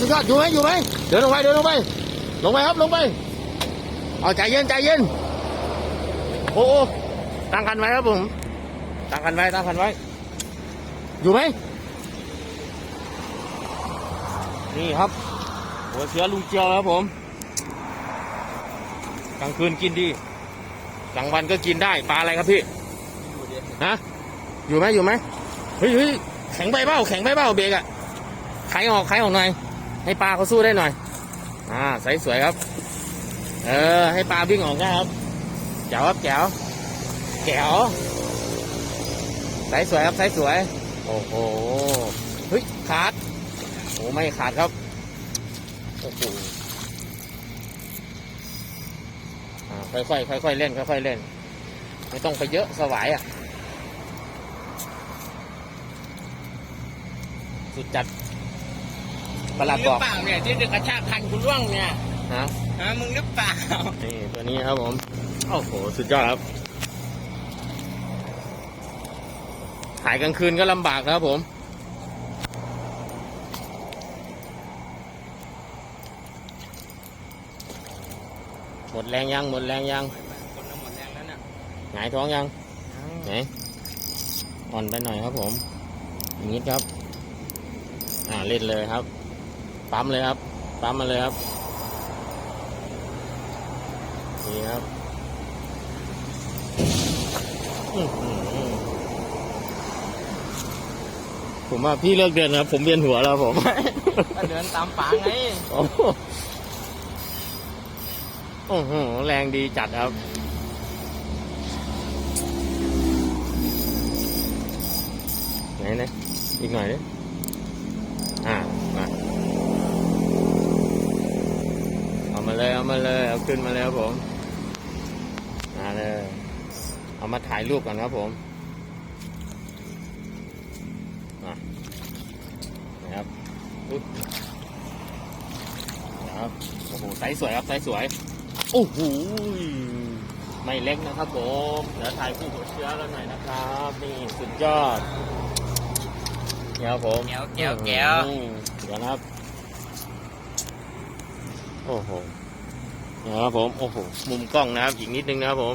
สุดยอดอยู่ไหมอยู่ไหมเดินลงไปเดินลงไป ลงไปครับลงไป เอาใจเย็นใจเย็น โอ้โอตั้งคันไว้ครับผม ตั้งคันไว้ตั้งคันไว้ อยู่ไหม นี่ครับ หัวเสือลุงเจียวครับผม กลางคืนกินดีกลางวันก็กินได้ ปลาอะไรครับพี่ ฮะ อยู่ไหมอยู่ไหมเฮ้ยเฮ้ยแข็งไปเปล่าแข็งไปเปล่าเบรกอะไขออกไขออกหน่อย ให้ปลาเขาสู้ได้หน่อย อ่าใสสวยครับ เออ ให้ปลาวิ่งออกได้ครับแจ๋วครับแจ๋วแจ๋วใสสวยครับใสสวย โอ้โหเฮ้ยขาดโอ้ไม่ขาดครับโอ้โหอ่าค่อยๆค่อยๆเล่นค่อยๆเล่น ไม่ต้องไปเยอะสวายอะ สุดจัด ประหลัดมึงหรืบอกเปล่าเนี่ยที่จะกระชากคันคุณร่วงเนี่ยฮะฮะมึงหรือเปล่านี่ตัวนี้ครับผมโอ้โหสุดยอดครับถ่ายกลางคืนก็ลำบากครับผมหมดแรงยังหมดแรงยังคนละหมดแรงแล้วน่ะหงายท้องยังไหนอ่อนไปหน่อยครับผมอย่างนี้ครับ อ่าเล่นเลยครับ ปั๊มเลยครับ ปั๊มมาเลยครับ นี่ครับอื้อหือผมว่าพี่เลิกเดินนะครับ ผมเวียนหัวแล้วผมก็เดินตามป๋าไงโอ้โหโอ้โหแรงดีจัดครับไหนนะอีกหน่อยดิอ่า มา เอามาเลยเอามาเลยเอาขึ้นมาเลยครับผมมาเลย เอามาถ่ายรูปก่อนครับผมมานะครับอุ๊ยนะครับโอ้โหไซส์สวยครับไซส์สวยโอ้โหไม่เล็กนะครับผมเดี๋ยวถ่ายคู่หัวเชื้อแล้วหน่อยนะครับนี่สุดยอดเนี่ยครับผมแก้วแก้วแก้วอืมเดี๋ยวนะครับ โอ้โหเนี่ยครับผม โอ้โห มุมกล้องนะครับ อีกนิดนึงนะครับผม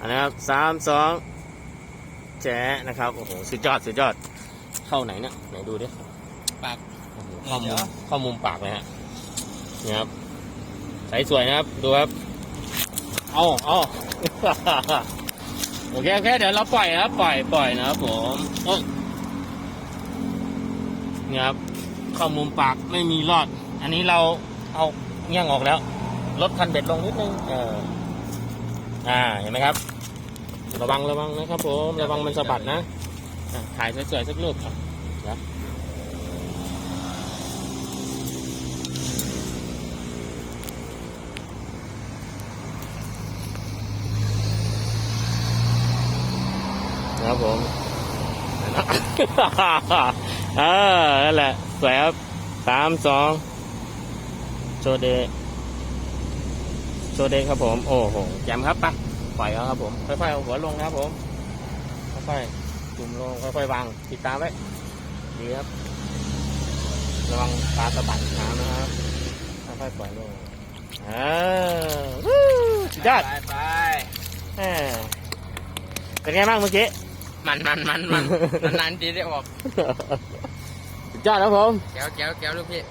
อันนะครับสามสองแจ๊ะนะครับ โอ้โห สุดยอด สุดยอด เข้าไหนเนี่ย ไหนดูดิ ปากโอ้โหเข้าเดี๋มุยวมเข้ามุมปากเลยฮะนี่ครับใสสวยนะครับ ดูครับ เอาเอาโอเคโอเค เดี๋ยวเราปล่อยครับ ปล่อย ปล่อยนะครับผมโอ้ยนี่ครับ เข้ามุมปากไม่มีรอด อันนี้เราเอาเงี้ยงออกแล้ว ลดคันเบ็ดลงนิดนึงเอออ่าเห็นไหมครับ ระวังระวังนะครับผมระวังมันสะบัดนะอะถ่ายสวยๆสักรูปครับเดี๋ยวครับผมเออนั่นแหละสวยครับสามสองโชเด โชเดครับผม โอ้โหแจมครับปะปล่อยแล้วครับผม ค่อยๆเอาหัวลงนะครับผม ค่อยๆจุ่มลง ค่อยๆวาง ติดตามไว้ ดีครับ ระวังปลาสะบัดน้ำนะครับ ค่อยๆปล่อยลงอ่าวู้สุดยอดไปไปแหม่เป็นไงบ้างเมื่อกี้ มันมันมันมันนานๆทีได้ออก สุดยอดครับผม แก้วแก้วแก้วลูกพี่